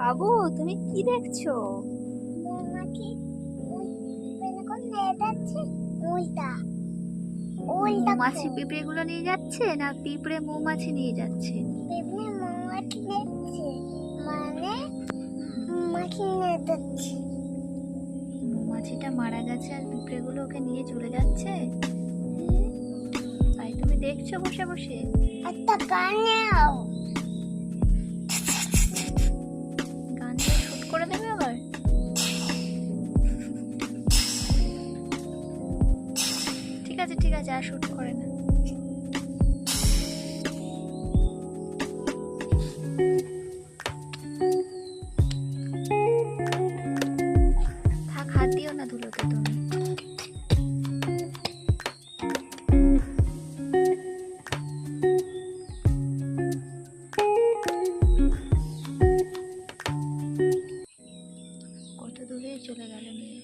বাবু তুমি কি দেখছ? মৌমাছি পিঁপড়ে গুলো নিয়ে যাচ্ছে না পিঁপড়ে মৌমাছি নিয়ে যাচ্ছে? পিঁপড়ে মৌমাছি দেখছে। মানে মৌমাছি নিয়ে যাচ্ছে। মৌমাছিটা মারা গেছে আর পিঁপড়ে গুলো ওকে নিয়ে চলে যাচ্ছে? তাই তুমি দেখছ বসে বসে? একটা গান আছে ঠিক আছে আর শুট করে না। চলে গেল নিয়ে